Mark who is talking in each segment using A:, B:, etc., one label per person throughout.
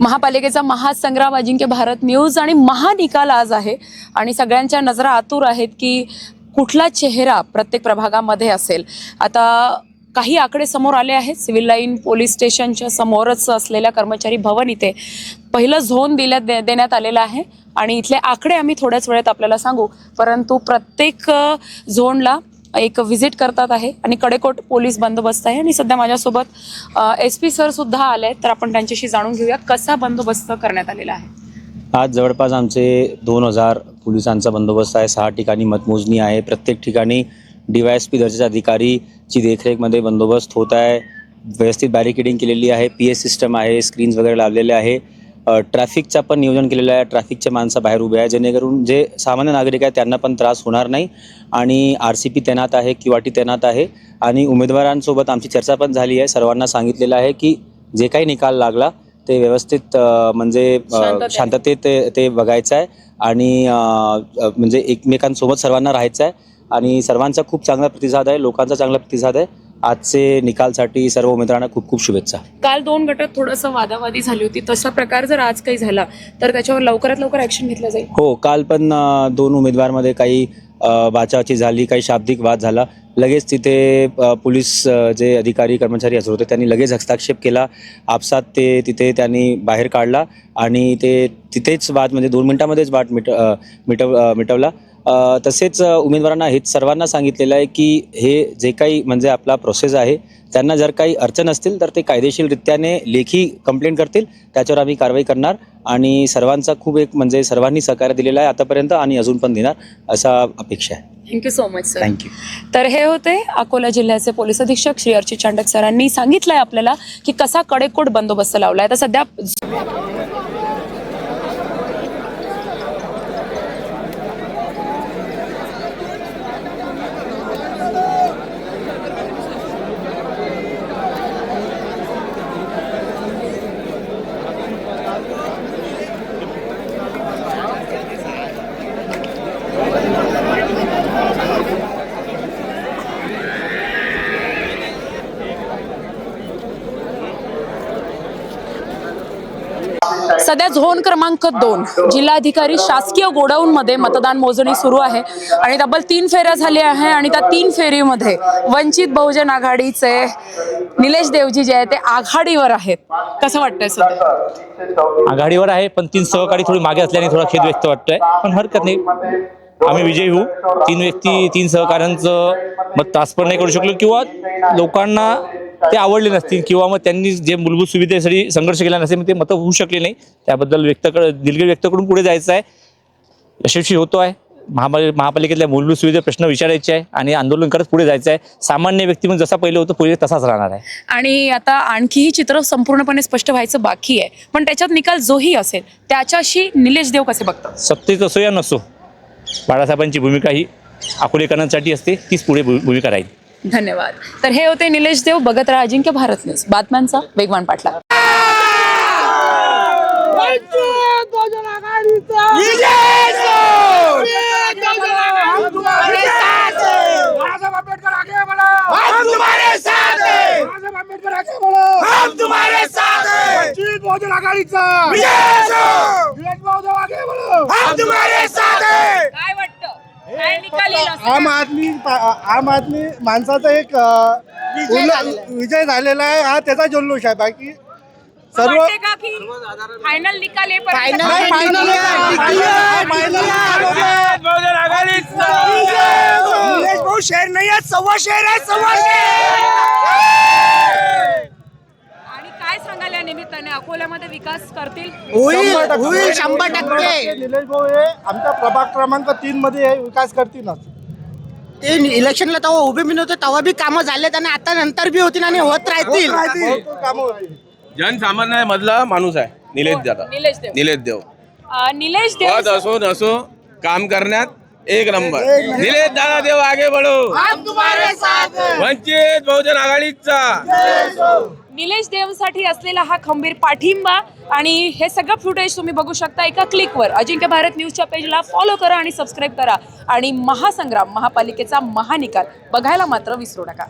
A: महापालिकेचा महासंग्राम अजिंक्य भारत न्यूज आणि महानिकाल आज आहे. आणि सगळ्यांच्या नजरा आतुर आहेत की कुठला चेहरा प्रत्येक प्रभागामध्ये असेल. आता काही आकडे समोर आले आहेत. सिव्हिल लाईन पोलीस स्टेशनच्या समोरच असलेल्या कर्मचारी भवन इथे पहिलं झोन दिल्यात दे देण्यात आलेलं आहे. आणि इथले आकडे आम्ही थोड्याच वेळेत आपल्याला सांगू. परंतु प्रत्येक झोनला एक व्हिजिट करतात आहे आणि कडेकोट पोलीस बंदोबस्त आहे. आणि सध्या माझ्यासोबत एस पी सर सुद्धा आले आहेत. तर आपण त्यांच्याशी जाणून घेऊया कसा बंदोबस्त करण्यात आलेला आहे.
B: आज जवळपास आमचे दोन हजार पोलिसांचा बंदोबस्त आहे. सहा ठिकाणी मतमोजणी आहे. प्रत्येक ठिकाणी डी वाय एस पी दर्जाच्या अधिकारीची देखरेखमध्ये बंदोबस्त होत आहे. व्यवस्थित बॅरिकेडिंग केलेली आहे. पी एस सिस्टम आहे. स्क्रीन्स वगैरे लावलेले आहे. ट्रॅफिकचं पण नियोजन केलेलं आहे. ट्रॅफिकचे माणसं बाहेर उभे आहे जेणेकरून जे सामान्य नागरिक आहे त्यांना पण त्रास होणार नाही. आणि आर सी पी तैनात आहे क्यू आर टी तैनात आहे. आणि उमेदवारांसोबत आमची चर्चा पण झाली आहे. सर्वांना सांगितलेलं आहे की जे काही निकाल लागला ते व्यवस्थित म्हणजे
A: शांततेत.
B: ते ते बघायचं आहे. आणि म्हणजे एकमेकांसोबत सर्वांना राहायचं आहे. आणि सर्वांचा खूप चांगला प्रतिसाद आहे. लोकांचा चांगला प्रतिसाद आहे. आजचे निकालसाठी सर्व उमेदवारांना खूप खूप शुभेच्छा.
A: काल दोन गटात थोडंसं वादावादी झाली होती. तसा प्रकार जर आज काही झाला तर त्याच्यावर लवकरात लवकर ऍक्शन घेतलं जाईल.
B: हो काल पण अ, दोन उमेदवारमध्ये काही अ, बाचाबाची झाली काही शाब्दिक वाद झाला. लगेच तिथे अ, पोलीस अ, जे अधिकारी कर्मचारी हजर होते त्यांनी लगेच हस्तक्षेप केला. आपसात ते तिथे त्यांनी बाहेर काढला आणि ते तिथेच वाद म्हणजे दोन मिनिटामध्येच वाद मिट अ, मिटव अ, मिटवला. तसेच उमेदवारांना हेच सर्वांना सांगितलेलं आहे की हे जे काही म्हणजे आपला प्रोसेस आहे त्यांना जर काही अडचण असतील तर ते कायदेशीररित्याने लेखी कंप्लेंट करतील. त्याच्यावर आम्ही कारवाई करणार आणि सर्वांचा खूप एक म्हणजे सर्वांनी सहकार्य दिलेलं आहे आतापर्यंत आणि अजून पण देणार असा अपेक्षा आहे.
A: Thank you so much sir
B: thank you
A: तर हे होते अकोला जिल्ह्याचे पोलीस अधीक्षक श्री अर्चित चांडक सरांनी सांगितलंय आपल्याला की कसा कडेकोट बंदोबस्त लावलाय. तर सध्या सध्या झोन क्रमांक दोन. जिल्हाधिकारी शासकीय गोडाऊन मध्ये मतदान मोजणी सुरू आहे आणि तब्बल तीन फेऱ्या झाल्या आहे आणि त्या तीन फेरीमध्ये वंचित बहुजन आघाडीचे निलेश देवजी जे आहे ते आघाडीवर आहेत. कसं वाटतंय सध्या?
C: आघाडीवर आहे पण तीन सहकारी थोडी मागे असल्याने थोडा खेद व्यक्त वाटतोय. पण हरकत नाही. आम्ही विजयी होऊ. तीन व्यक्ती तीन सहकाऱ्यांचं मत तासपर नाही करू शकलो किंवा लोकांना ते आवडले नसतील किंवा मग त्यांनी जे मूलभूत सुविधेसाठी संघर्ष केला नसेल मग ते मतं होऊ शकले नाही. त्याबद्दल व्यक्त कर दिलगिरी व्यक्त करून पुढे जायचं आहे. यशस्वी होतो आहे. महापालिका महापालिकेतल्या मूलभूत सुविधा प्रश्न विचारायचे आहे आणि आंदोलन करत पुढे जायचं आहे. सामान्य व्यक्ती म्हणून जसा पहिलं होतं पुढे तसाच राहणार आहे.
A: आणि आता आणखीही चित्र संपूर्णपणे स्पष्ट व्हायचं बाकी आहे. पण त्याच्यात निकाल जोही असेल त्याच्याशी निलेश देव कसे बघतात?
C: सत्तेत असो या नसो बाळासाहेबांची भूमिका ही अकोलेकरांसाठी असते तीच पुढे भू- भूमिका राहील.
A: धन्यवाद. तर हे होते निलेश देव बघत राहा अजिंक्य भारत न्यूज. बातम्यांचा वेगवान पाठला
D: साहब अम्बेडकर आगे बढ़ो हम तुम्हारे साथ हैं साहब अम्बेडकर आगे बढ़ो हम तुम्हारे साथ हैं वंचित बहुजन आघाडीचा विजय बहुजन आगे बढ़ो हम तुम्हारे साथ हैं
A: काय वाटतं काय निकाल येईल असं?
E: आम आदमी आम आदमी माणसाचा एक विजय झालेला आहे हा त्याचा जल्लोष आहे बाकी सर्व
A: फायनल निकाल येईपर्यंत
E: नाही, आहे. हा,
D: भाऊ नाही सव्वा शहर आहे सव्वा शहर
A: आणि काय सांगाल या निमित्ताने अकोल्यामध्ये विकास करतील
E: शंभर टक्के. शंभर टक्के निलेश भाऊ हे आमच्या प्रभाग क्रमांक तीन मध्ये हे विकास करतीलच
F: ते इलेक्शनला तेव्हा उभे बी नव्हते तेव्हा बी कामं झालेत आणि आता नंतर बी होतील आणि होत राहतील.
G: जनसामान्य मधला माणूस आहे निलेश दादा
A: निलेश देव.
G: निलेश देव.
A: अं, निलेश
G: पद
A: देव
G: असो नसो काम करण्यात एक नंबर. निलेश दादा देव आगे बढो. वंचित बहुजन आघाडीचा.
A: निलेश देवसाठी असलेला हा खंबीर पाठिंबा आणि हे सगळं फुटेज तुम्ही बघू शकता एका क्लिकवर अजिंक्य भारत न्यूजच्या पेजला फॉलो करा आणि सबस्क्राईब करा. आणि महासंग्राम महापालिकेचा महानिकाल बघायला मात्र विसरू नका.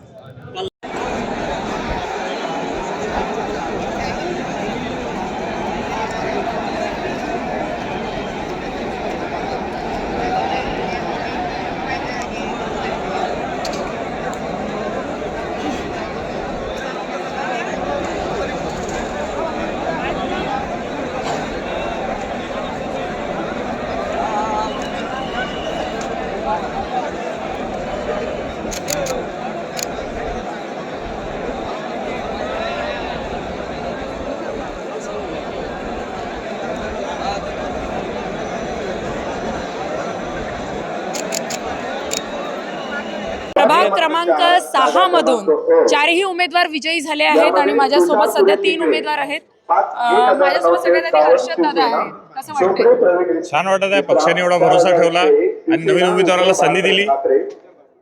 H: प्रभाग क्रमांक सहा मधून चारही उमेदवार विजयी झाले आहेत आणि माझ्यासोबत सध्या तीन उमेदवार आहेत. अं, माझ्यासोबत सगळ्यात आधी हर्षद दादा आहे कसं वाटतंय?
I: छान वाटत आहे पक्षाने एवढा भरोसा ठेवला आणि नवीन उमेदवाराला संधी दिली.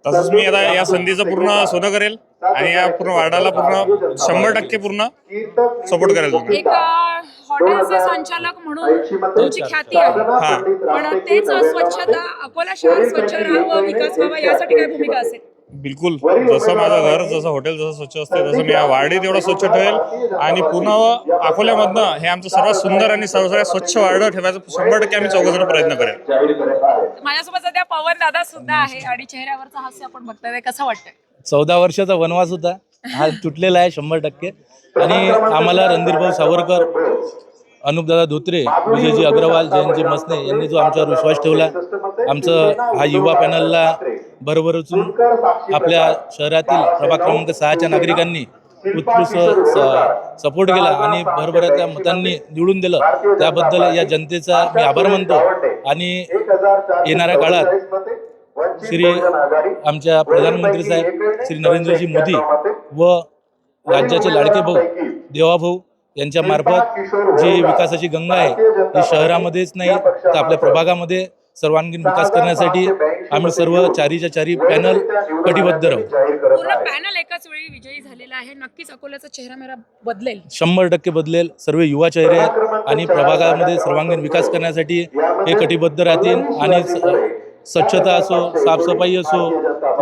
I: तसंच मी आता या संधीचं पूर्ण सोनं करेल आणि या पूर्ण वार्डाला पूर्ण शंभर टक्के पूर्ण सपोर्ट करेल.
H: हॉटेलचे संचालक म्हणून तुमची ख्याती आहे. पण तेच स्वच्छता अकोला शहर स्वच्छ राहावं विकास व्हावा यासाठी काय भूमिका असेल?
I: बिलकुल. जसं माझं घर जसं हॉटेल जसं स्वच्छ असते तसं मी या वार्डीत एवढं स्वच्छ ठेवेल. आणि पूर्ण अकोल्यामधनं हे आमचं सर्वात सुंदर आणि सर्वात स्वच्छ वार्ड ठेवायचं शंभर टक्के आम्ही चौघजण प्रयत्न करेल.
H: माझ्यासोबत सध्या पवन दादा सुद्धा आहे आणि चेहऱ्यावरचं हास्य आपण बघतोय. कसं वाटतंय?
J: चौदा वर्षाचा वनवास होता. हा तुटलेला आहे शंभर टक्के. आणि आम्हाला रणधीरभाऊ सावरकर अनुपदादा धोत्रे विजयजी अग्रवाल जयंतजी मसने यांनी जो आमच्यावर विश्वास ठेवला आमचं हा युवा पॅनलला बरोबरचून आपल्या शहरातील प्रभाग क्रमांक सहाच्या नागरिकांनी उत्कृष्ट सपोर्ट केला आणि भरभराच्या मतांनी निवडून दिलं. त्याबद्दल या जनतेचा मी आभार मानतो. आणि येणाऱ्या काळात श्री आमच्या प्रधानमंत्री साहेब श्री नरेंद्रजी मोदी व राज्याचे लाडके भाऊ देवाभाऊ यांच्या मार्फत जी विकासाची गंगा आहे ती शहरामध्येच नाही तर आपल्या प्रभागामध्ये सर्वांगीण विकास करण्यासाठी आम्ही सर्व चारीच्या चारी पॅनल कटिबद्ध राहू.
H: पॅनल एकाच वेळी विजयी झालेला आहे. नक्कीच अकोल्याचा चेहरा मेरा बदलेल.
J: शंभर टक्के बदलेल. सर्व युवा चेहरे आहेत आणि प्रभागामध्ये सर्वांगीण विकास करण्यासाठी हे कटिबद्ध राहतील आणि स्वच्छता असो साफसफाई असो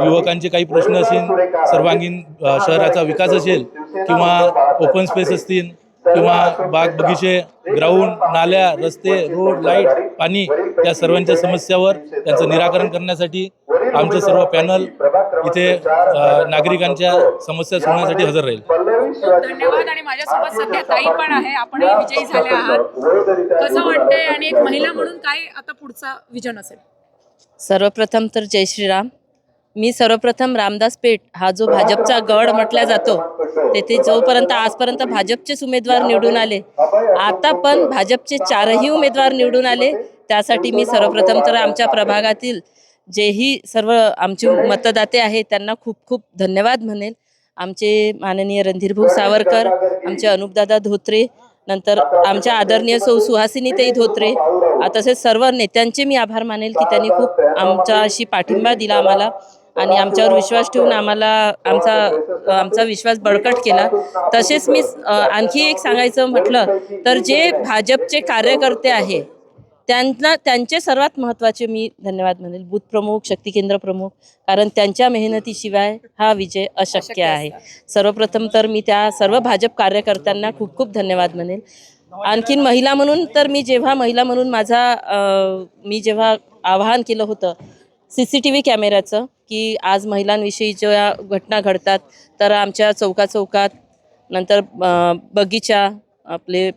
J: युवकांचे काही प्रश्न असतील सर्वांगीण शहराचा विकास असेल किंवा ओपन स्पेस असतील किंवा बाग बगीचे ग्राउंड नाल्या रस्ते रोड लाइट पाणी या सर्वांच्या समस्यावर त्यांचं निराकरण करण्यासाठी आमचं सर्व पॅनल इथे नागरिकांच्या समस्या सोडवण्यासाठी हजर राहील.
H: धन्यवाद आणि माझ्यासोबत सध्या ताई पण आहे. आपणही विजयी झाले आहात. कसं वाटतंय आणि एक महिला म्हणून काय आता पुढचा विजन असेल?
K: सर्वप्रथम तर जय श्रीराम. मी सर्वप्रथम रामदास पेठ हा जो भाजपचा गड म्हटला जातो तेथे जोपर्यंत आजपर्यंत भाजपचेच उमेदवार निवडून आले आता पण भाजपचे चारही उमेदवार निवडून आले त्यासाठी मी सर्वप्रथम तर आमच्या प्रभागातील जेही सर्व आमचे मतदाते आहेत त्यांना खूप खूप धन्यवाद म्हणेल आमचे माननीय रणधीरभाऊ सावरकर आमचे अनुपदादा धोत्रे नंतर आमच्या आदरणीय सौ सुहासिनीताई धोत्रे तसेच सर्व नेत्यांचे मी आभार मानेल की त्यांनी खूप आमच्याशी पाठिंबा दिला आम्हाला. आणि आमच्यावर विश्वास ठेवून आम्हाला आमचा आमचा विश्वास बळकट केला. तसेच मी आणखी एक सांगायचं म्हटलं तर जे भाजपचे कार्यकर्ते आहे त्यांना त्यांचे सर्वात महत्त्वाचे मी धन्यवाद म्हणेल. बूथ प्रमुख शक्ती केंद्र प्रमुख कारण त्यांच्या मेहनतीशिवाय हा विजय अशक्य आहे. सर्वप्रथम तर मी त्या सर्व भाजप कार्यकर्त्यांना खूप खूप धन्यवाद म्हणेल. आणखीन महिला म्हणून तर मी जेव्हा महिला म्हणून माझा मी जेव्हा आवाहन केलं होतं सी सी टी व्ही कॅमेऱ्याचं की आज महिलांविषयी ज्या घटना घडतात तर आमच्या चौकाचौकात नंतर बगीचा आपले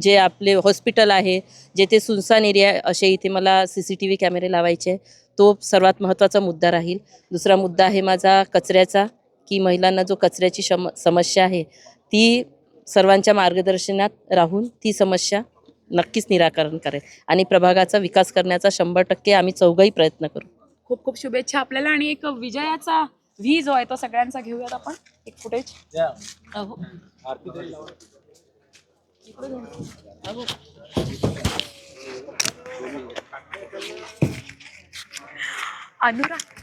K: जे आपले हॉस्पिटल आहे जेथे सुनसान एरिया आहे, असे इथे मला सी सी टी व्ही कॅमेरे लावायचे तो सर्वात महत्त्वाचा मुद्दा राहील. दुसरा मुद्दा आहे माझा कचऱ्याचा की महिलांना जो कचऱ्याची शम समस्या आहे ती सर्वांच्या मार्गदर्शनात राहून ती समस्या नक्कीच निराकरण करेल आणि प्रभागाचा विकास करण्याचा शंभर टक्के आम्ही चौघही प्रयत्न करू.
H: खूप खूप शुभेच्छा आपल्याला आणि एक विजयाचा व्ही जो आहे तो सगळ्यांचा घेऊयात आपण. एक फुटेज. अनुराग.